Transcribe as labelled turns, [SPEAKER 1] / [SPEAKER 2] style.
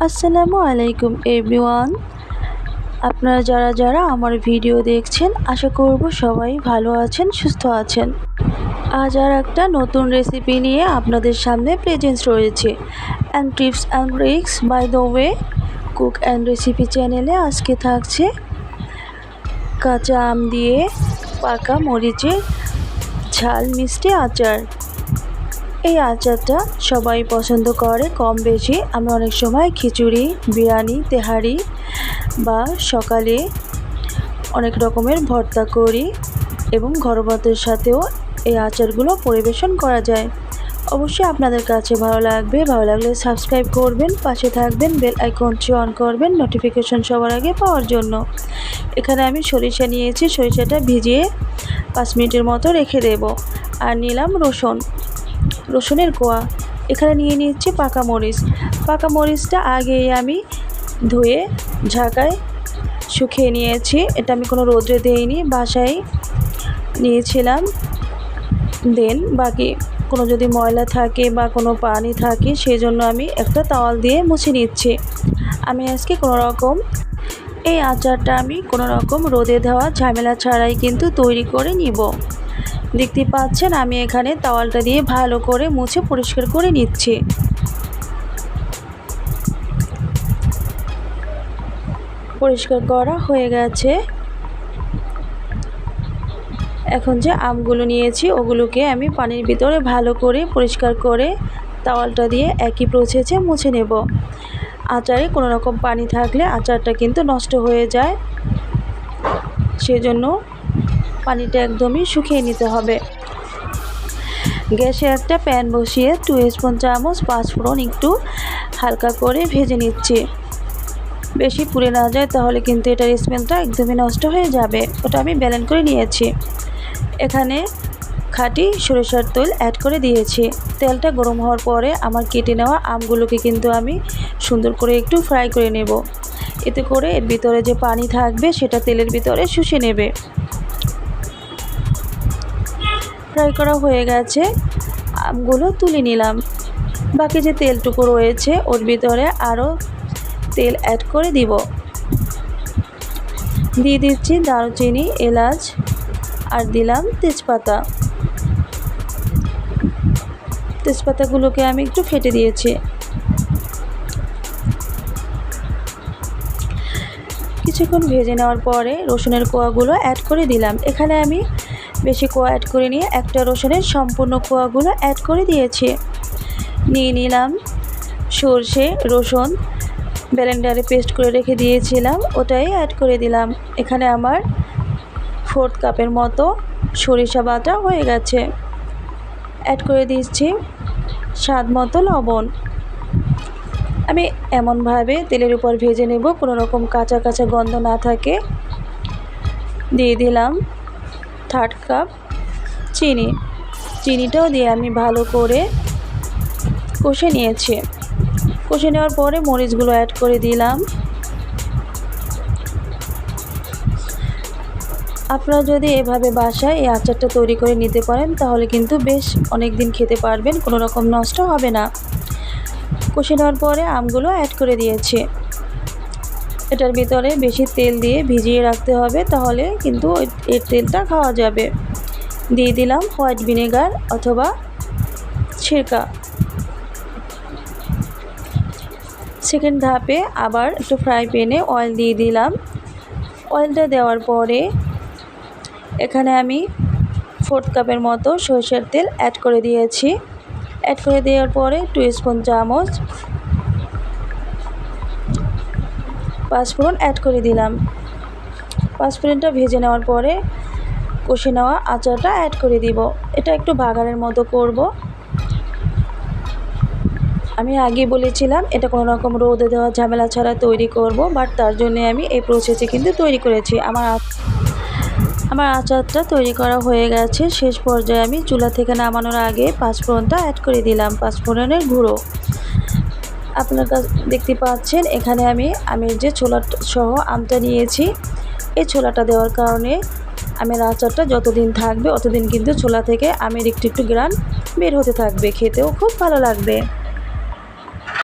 [SPEAKER 1] আসসালামু আলাইকুম এভরিওয়ান আপনারা যারা যারা আমার ভিডিও দেখছেন, আশা করব সবাই ভালো আছেন, সুস্থ আছেন। আজ আর একটা নতুন রেসিপি নিয়ে আপনাদের সামনে প্রেজেন্স রয়েছে। And tips and tricks by the way cook and recipe চ্যানেলে আজকে থাকছে কাঁচা আম দিয়ে পাকা মরিচের ঝাল মিষ্টি আচার। এই আচারটা সবাই পছন্দ করে কম বেশি। আমি অনেক সময় খিচুড়ি, বিরিয়ানি, তেহারি বা সকালে অনেক রকমের ভর্তা করি এবং ঘরোয়াদের সাথেও এই আচারগুলো পরিবেশন করা যায়। অবশ্যই আপনাদের কাছে ভালো লাগবে। ভালো লাগলে সাবস্ক্রাইব করবেন, পাশে থাকবেন, বেল আইকনটি অন করবেন, নোটিফিকেশন সবার আগে পাওয়ার জন্য। এখানে আমি সরিষা নিয়েছি, সরিষাটা ভিজিয়ে পাঁচ মিনিটের মতো রেখে দেব। আর নিলাম রসুন। রসুনের কোয়া। এখানে নিয়ে নিচ্ছি পাকা মরিচ। পাকা মরিচটা আগেই আমি ধুয়ে ঝাঁকায় শুকিয়ে নিয়েছি। এটা আমি কোনো রোদ্রে দিইনি, বাসায় নিয়েছিলাম। দেন বাকি কোনো যদি ময়লা থাকে বা কোনো পানি থাকে সেই জন্য আমি একটা তাওয়াল দিয়ে মুছে নিচ্ছি। আমি আজকে কোনো রকম এই আচারটা আমি কোনো রকম রোদে দেওয়া ঝামেলা ছাড়াই কিন্তু তৈরি করে নিব। দেখতে পাচ্ছেন, আমি এখানে তাওয়ালটা দিয়ে ভালো করে মুছে পরিষ্কার করে নিচ্ছি। পরিষ্কার করা হয়ে গেছে। এখন যে আমগুলো নিয়েছি, ওগুলোকে আমি পানির ভিতরে ভালো করে পরিষ্কার করে তাওয়ালটা দিয়ে একই প্রসেসে মুছে নেব। আচারে কোনো রকম পানি থাকলে আচারটা কিন্তু নষ্ট হয়ে যায়। সেজন্য পানিটা একদমই শুকিয়ে নিতে হবে। গ্যাসে একটা প্যান বসিয়ে টু স্পুন চামচ পাঁচফোড়ন একটু হালকা করে ভেজে নিচ্ছি। বেশি পুড়ে না যায় তাহলে কিন্তু এটার স্মেলটা একদমই নষ্ট হয়ে যাবে। ওটা আমি ব্যালেন্স করে নিয়েছি। এখানে খাঁটি সরিষার তেল অ্যাড করে দিয়েছি। তেলটা গরম হওয়ার পরে আমার কেটে নেওয়া আমগুলোকে কিন্তু আমি সুন্দর করে একটু ফ্রাই করে নেব। এতে করে এর ভিতরে যে পানি থাকবে সেটা তেলের ভিতরে শুষে নেবে। ফ্রাই করা হয়ে গেছে, আমগুলো তুলে নিলাম। বাকি যে তেলটুকু রয়েছে, ওর ভিতরে আরও তেল অ্যাড করে দিব। দিয়ে দিচ্ছি দারুচিনি, এলাচ, আর দিলাম তেজপাতা। তেজপাতাগুলোকে আমি একটু ফেটে দিয়েছি। কিছুক্ষণ ভেজে নেওয়ার পরে রসুনের কোয়াগুলো অ্যাড করে দিলাম। এখানে আমি বেশি কোয়া অ্যাড করে নিয়ে একটা রসুনের সম্পূর্ণ কোয়াগুলো অ্যাড করে দিয়েছি। নিয়ে নিলাম সর্ষে, রসুন ব্লেন্ডারে পেস্ট করে রেখে দিয়েছিলাম, ওটাই অ্যাড করে দিলাম। এখানে আমার ফোর্থ কাপের মতো সরিষা বাটা হয়ে গেছে। অ্যাড করে দিচ্ছি স্বাদ মতো লবণ। আমি এমনভাবে তেলের উপর ভেজে নেব, কোনো রকম কাঁচা কাঁচা গন্ধ না থাকে। দিয়ে দিলাম থার্ড কাপ চিনি। চিনিটাও দিয়ে আমি ভালো করে কষে নিয়েছি। কষে নেওয়ার পরে মরিচগুলো অ্যাড করে দিলাম। আপনারা যদি এভাবে বাসায় এই আচারটা তৈরি করে নিতে পারেন, তাহলে কিন্তু বেশ অনেক দিন খেতে পারবেন, কোনো রকম নষ্ট হবে না। কষে নেওয়ার পরে আমগুলো অ্যাড করে দিয়েছি। এটার ভিতরে বেশি তেল দিয়ে ভিজিয়ে রাখতে হবে, তাহলে কিন্তু এর তেলটা খাওয়া যাবে। দিয়ে দিলাম হোয়াইট ভিনেগার অথবা ছিরকা সেকেন্ড ধাপে আবার একটু ফ্রাই প্যানে অয়েল দিয়ে দিলাম। অয়েলটা দেওয়ার পরে এখানে আমি ফোর্থ কাপের মতো সরষের তেল অ্যাড করে দিয়েছি। অ্যাড করে দেওয়ার পরে টু স্পুন চামচ পাঁচফোড়ন অ্যাড করে দিলাম। পাঁচফোড়নটা ভেজে নেওয়ার পরে কষে নেওয়া আচারটা অ্যাড করে দিব। এটা একটু বাগানের মতো করব। আমি আগে বলেছিলাম, এটা কোনো রকম রোদে দেওয়া ঝামেলা ছাড়া তৈরি করব বাট তার জন্য আমি এই প্রসেসে কিন্তু তৈরি করেছি। আমার আমার আচারটা তৈরি করা হয়ে গেছে। শেষ পর্যায়ে আমি চুলা থেকে নামানোর আগে পাঁচফোড়নটা অ্যাড করে দিলাম, পাঁচফোড়নের গুঁড়ো। আপনার কাছ দেখতে পাচ্ছেন, এখানে আমি আমি যে ছোলা সহ আমটা নিয়েছি, এই ছোলাটা দেওয়ার কারণে আমের আচারটা যতদিন থাকবে, অতদিন কিন্তু ছোলা থেকে আমের একটু একটু গ্রান বের হতে থাকবে, খেতেও খুব ভালো লাগবে।